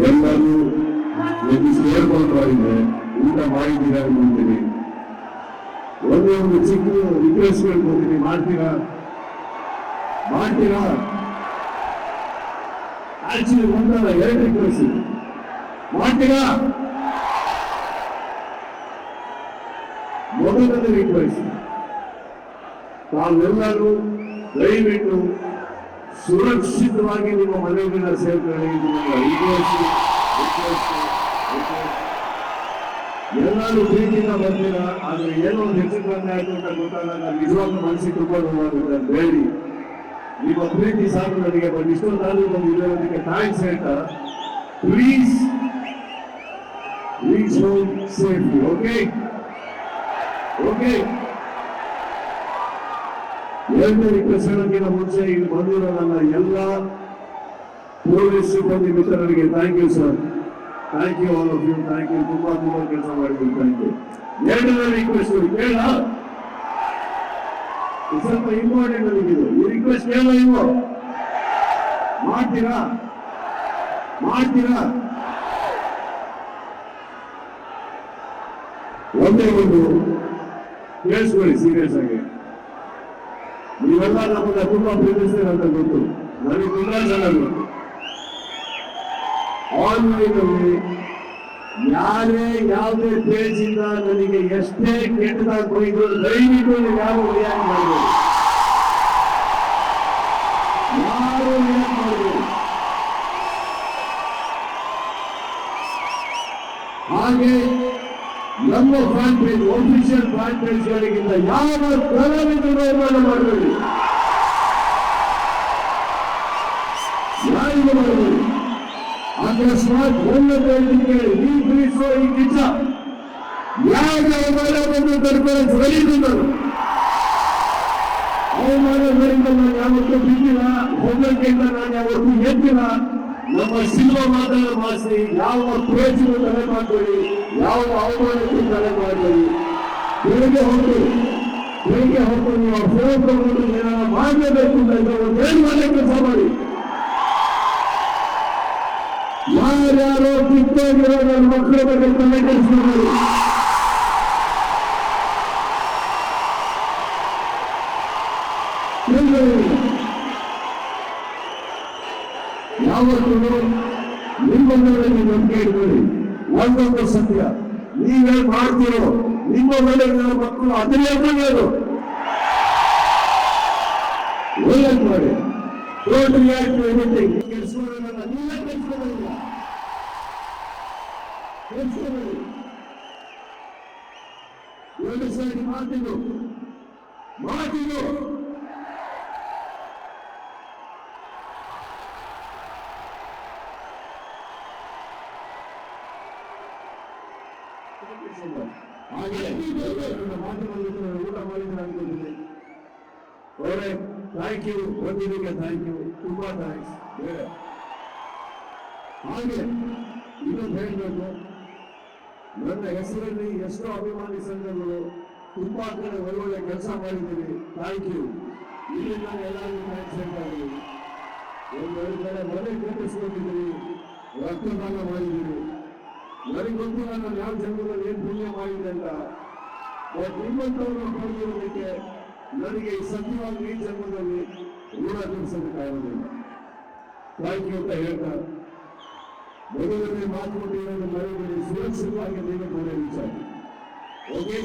ಎಲ್ಲರೂ ಎಬ್ಬಿಸಿ ಹೇಳ್ಕೊಂಡ್ರೆ ಊಟ ಮಾಡಿದ್ದೀರಾ ಅನ್ಕೊಂತೀನಿ ಒಂದೇ ಒಂದು ಚಿಕ್ಕ ರಿಕ್ವೆಸ್ಟ್ ಕೇಳ್ಕೊತೀನಿ ಮಾಡ್ತೀರಾ? ಮಾಡ್ತೀರಾ? ಆಕ್ಚುಲಿ ಒಂದಲ್ಲ ಎರಡು ರಿಕ್ವೆಸ್ಟ್ ಮಾಡ್ತೀರಾ? ಮೊದಲನೇ ರಿಕ್ವೆಸ್ಟ್ ತಾವೆಲ್ಲರೂ ದಯವಿಟ್ಟು ಸುರಕ್ಷಿತವಾಗಿ ನಿಮ್ಮ ಮನೆಗಳ ಸೇರ್ಕೊಳ್ಳಿ. ಎಲ್ಲರೂ ಪ್ರೀತಿಯಿಂದ ಬರ್ತೀರ? ಆದ್ರೆ ಏನೋ ಒಂದು ಹೆಚ್ಚು ಕಮ್ಮಿ ಆಯ್ತು ಅಂತ ಗೊತ್ತಾಗಲ್ಲ ನಿಜವಾಗ್ಲೂ ಮನಸ್ಸಿಗೆ ತುಂಬ ನೋವಾಗುತ್ತೆ ಬೇಡಿ ನಿಮ್ಮ ಪ್ರೀತಿ ಸಾಕು ನನಗೆ. ಬಟ್ ಇಷ್ಟೊಂದಾದ್ರೂ ಒಂದು ಇರೋದಕ್ಕೆ ಥ್ಯಾಂಕ್ಸ್ ಹೇಳ್ತಾ. Please reach home safely okay okay request ಹೇಳೋಕ್ಕಿಂತ ಮುಂಚೆ ಇಲ್ಲಿ ಬಂದಿರೋ ನನ್ನ ಎಲ್ಲ ಪೊಲೀಸ್ ಸಿಬ್ಬಂದಿ ಮಿತ್ರರಿಗೆ thank you sir thank you all of you thank you ತುಂಬಾ ತುಂಬಾ ಕೆಲಸ ಮಾಡಿದ್ರು ಥ್ಯಾಂಕ್ ಯು ಎರಡನೇ ರಿಕ್ವೆಸ್ಟ್ ಕೇಳ. ಸ್ವಲ್ಪ ಇಂಪಾರ್ಟೆಂಟ್ ನನಗಿದು ಈ ರಿಕ್ವೆಸ್ಟ್ ಕೇಳ ನೀವು. ಮಾಡ್ತೀರಾ? ಮಾಡ್ತೀರಾ? ಒಂದೇ ಒಂದು ಕೇಳಿಸ್ಕೊಳ್ಳಿ ಸೀರಿಯಸ್ ಆಗಿ. ನೀವೆಲ್ಲ ನಮ್ಮನ್ನ ತುಂಬಾ ಪ್ರೀತಿಸ್ತೀರ ಅಂತ ಗೊತ್ತು ನನಗೆ ತುಂಬಾ ಚೆನ್ನಾಗಿ ಗೊತ್ತು ಯಾರೇ ಯಾವುದೇ ಪೇಜ್ ಇಂದ ನನಗೆ ಎಷ್ಟೇ ಕೆಟ್ಟದಾಗ ಬೈದ್ರು ದಯವಿಟ್ಟು ಯಾರು ರಿಯಾಕ್ಟ್ ಮಾಡಬೇಕು ಯಾರು ರಿಯಾಕ್ಟ್ ಮಾಡಬೇಕು ಹಾಗೆ ನಮ್ಮ ಫ್ಯಾನ್ ಪೇಜ್ ಒಫಿಷಿಯಲ್ ಫ್ಯಾನ್ ಪೇಜ್ಗಳಿಗಿಂತ ಯಾವ ಕಲಾವಿದರು ಅವಮಾನ ಮಾಡಬೇಡಿ ಯಾರಿಗೂ ಮಾಡಬೇಡಿ ಅಕಸ್ಮಾತ್ ಒಂದು ಬೆಳಗ್ಗೆ ಈ ಬಿಡಿಸುವ ಈ ಕಿಚ್ಚ ಯಾವ ಅವಮಾನ ಬಂದು ತಡ್ಕೊಳ್ಳೋ ಸರಿದು ನಾನು ಅವಮಾನಗಳಿಂದ ನಾನು ಯಾವತ್ತೂ ಬಿದ್ದಿಲ್ಲ ಹೊಗಳಿಕೆಯಿಂದ ನಾನು ಯಾವತ್ತೂ ಎದ್ದಿಲ್ಲ ನಮ್ಮ ಶಿಲ್ವ ಮಾತನ್ನ ಮಾಡಿಸಿ, ಯಾವ ಪ್ರೇಕ್ಷರು ತಲೆ ಮಾಡಬೇಡಿ, ಯಾವ ಅವಮಾನಕ್ಕೂ ತಲೆ ಮಾಡಬೇಡಿ. ಬೆಳಿಗ್ಗೆ ಹೊತ್ತು ಬೆಳಿಗ್ಗೆ ಹೊತ್ತು ನೀವು ಫೋನ್ ತಗೊಂಡು ಏನಾರ ಮಾಡಲೇಬೇಕು ಅಂತ ಒಂದು ಮಾಡೇ ಕೆಲಸ ಮಾಡಿ. ಯಾರ್ಯಾರೋ ಕಿತ್ತೋಗಿರೋ ನನ್ನ ಮಕ್ಕಳ ಬಗ್ಗೆ ತಲೆ ಕೆಡಿಸ್ಕೊಂಡು ಯಾವತ್ತೂ ನಿಮ್ಮ ಮೇಲೆ ನೀವು ನಂಬಿಕೆ ಇಟ್ಕೊಳ್ಳಿ ಒಂದೊಂದು ಸತ್ಯ. ನೀವೇ ಮಾಡ್ತೀರೋ? ನಿಮ್ಮ ಮೇಲೆ ನನ್ನ ಮಕ್ಕಳು ಅದನ್ನೇ ಒಳ್ಳೆಯದು ಒಳ್ಳೇದು ಮಾಡಿ. ಡೋಂಟ್ ರಿಯಾಕ್ಟ್ ಟು ಎನಿಥಿಂಗ್ ಕೆಡಿಸ್ಕೊಳ್ಳೋದಲ್ಲ ನೀವೇ ಕೆಡಿಸ್ಕೊಳ್ಳೋದು ಎರಡು ಸರಿ ಮಾತಿದು ಮಾತಿದು ಥ್ಯಾಂಕ್ ಯು ಬಂದಿದ್ದಕ್ಕೆ ಥ್ಯಾಂಕ್ ಯು ತುಂಬಾ ಥ್ಯಾಂಕ್ಸ್ ಹಾಗೆ, ಇನ್ನೊಂದು ಹೇಳಬೇಕು. ನನ್ನ ಹೆಸರಲ್ಲಿ ಎಷ್ಟು ಅಭಿಮಾನಿ ಸಂಘಗಳು ತುಂಬಾ ಕಡೆ ಒಳ್ಳೊಳ್ಳೆ ಕೆಲಸ ಮಾಡಿದ್ದೀವಿ ಥ್ಯಾಂಕ್ ಯು ಇಲ್ಲಿ ನಾನು ಎಲ್ಲರಿಗೂ ಥ್ಯಾಂಕ್ಸ್ ಹೇಳ್ತಾ ಒಂದು ಒಂದೆರಡು ಕಡೆ ಮನೆ ಕಟ್ಟಿಸ್ಕೊಂಡಿದ್ದೀವಿ ರಕ್ತದಾನ ಮಾಡಿದ್ದೀವಿ ನನಗೆ ಗೊತ್ತಿಲ್ಲ ನಾನು ಯಾವ ಜನ್ಮದಲ್ಲಿ ಏನು ಪುಣ್ಯ ಮಾಡಿದೆ ಅಂತ ಬಟ್ ಪಡೆಯುವುದಕ್ಕೆ ನನಗೆ ಸತ್ಯವಾಗಿ ಈ ಜನ್ಮದಲ್ಲಿ ಋಣ ತಿಳಿಸಬೇಕಾಗುವುದಿಲ್ಲ ಥ್ಯಾಂಕ್ ಅಂತ ಹೇಳ್ತಾ, ಮೊದಲನೇ ಮಾತು ಕೊಟ್ಟಿರೋದು ಮನೆಯಲ್ಲಿ ಸುರಕ್ಷಿತವಾಗಿ ನೀವು ನೋಡೋ ವಿಚಾರ. ಓಕೆ